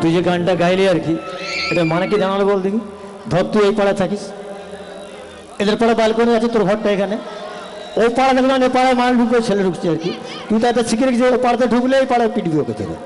তুই যে গানটা গাইলি আর কি, এটা মানে কি জানালো বল দেখি? ধর, তুই এই পাড়ায় থাকিস। এদের পাড়া বালকনি আছে, তোর ঘরটা এখানে। ওই পাড়া দেখলাম মানে এ পাড়ায় মাল ঢুকবে, ছেলে ঢুকছে আর কি। তুই একটা শিখে রেখেছি ও পাড়াতে ঢুকলে এই পাড়ায় পিটবি ওকে ছেলে